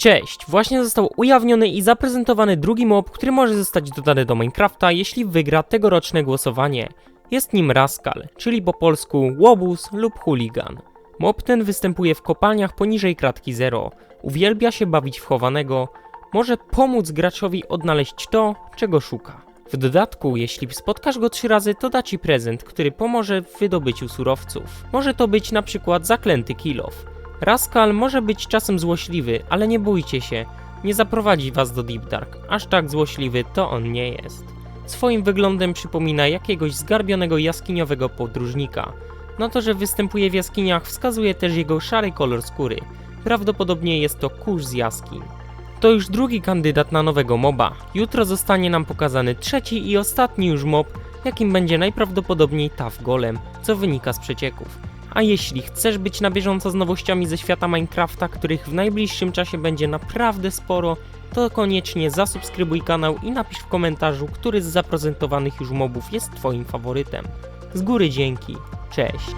Cześć! Właśnie został ujawniony i zaprezentowany drugi mob, który może zostać dodany do Minecrafta, jeśli wygra tegoroczne głosowanie. Jest nim Rascal, czyli po polsku łobuz lub chuligan. Mob ten występuje w kopalniach poniżej kratki 0. Uwielbia się bawić w chowanego, może pomóc graczowi odnaleźć to, czego szuka. W dodatku, jeśli spotkasz go trzy razy, to da ci prezent, który pomoże w wydobyciu surowców. Może to być na przykład zaklęty kilof. Raskal może być czasem złośliwy, ale nie bójcie się, nie zaprowadzi was do Deep Dark. Aż tak złośliwy to on nie jest. Swoim wyglądem przypomina jakiegoś zgarbionego jaskiniowego podróżnika. Na to, że występuje w jaskiniach wskazuje też jego szary kolor skóry. Prawdopodobnie jest to kurz z jaskiń. To już drugi kandydat na nowego moba. Jutro zostanie nam pokazany trzeci i ostatni już mob, jakim będzie najprawdopodobniej Taf Golem, co wynika z przecieków. A jeśli chcesz być na bieżąco z nowościami ze świata Minecrafta, których w najbliższym czasie będzie naprawdę sporo, to koniecznie zasubskrybuj kanał i napisz w komentarzu, który z zaprezentowanych już mobów jest Twoim faworytem. Z góry dzięki. Cześć.